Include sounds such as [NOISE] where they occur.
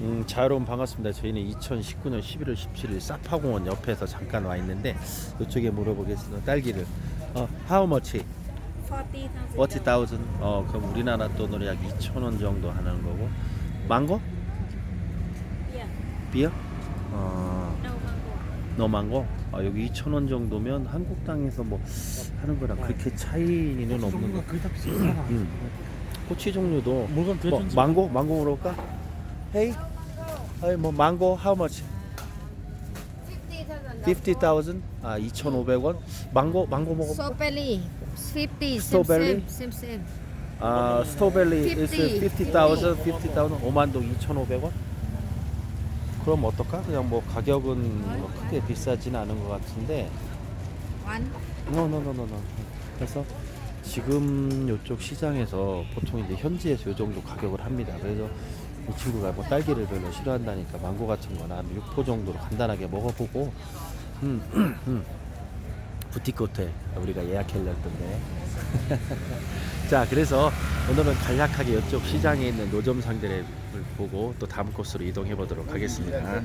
음, 자 여러분 반갑습니다. 저희는 2019년 11월 17일 사파공원 옆에서 잠깐 와 있는데 이쪽에 물어보겠습니다. 딸기를 어, how much? 40,000. 40,000. 어, 그럼 우리나라 돈으로 약 2,000원 정도 하는 거고. 망고? Yeah. 비어? 어, No mango. 너 망고? 아, 여기 2,000원 정도면 한국 땅에서 뭐 하는 거랑 그렇게 차이는 없는 거. 거의 다 [CLEARS THROAT] 비슷하다. 음. 꼬치 종류도 물건 뭐. 망고? 망고 물어볼까? 헤이? 아이 뭐 망고 how much? 50,000? 아 2,500원? 망고 망고 먹어? Strawberry, 50, Strawberry? same, same, same. 아 50, 50,000 50,000 5만동 2,500원? 그럼 어떨까? 그냥 뭐 가격은 뭐 크게 비싸진 않은 것 같은데 One. 노노노노노 그래서 지금 이쪽 시장에서 보통 이제 현지에서 이 정도 가격을 합니다. 그래서 이 친구가 뭐 딸기를 별로 싫어한다니까 망고 같은 거나 한 6포 정도로 간단하게 먹어보고 음, 음. 부티크 호텔 우리가 예약해놨던데 [LAUGHS] 자 그래서 오늘은 간략하게 이쪽 시장에 있는 노점 상들을 보고 또 다음 코스로 이동해 보도록 하겠습니다.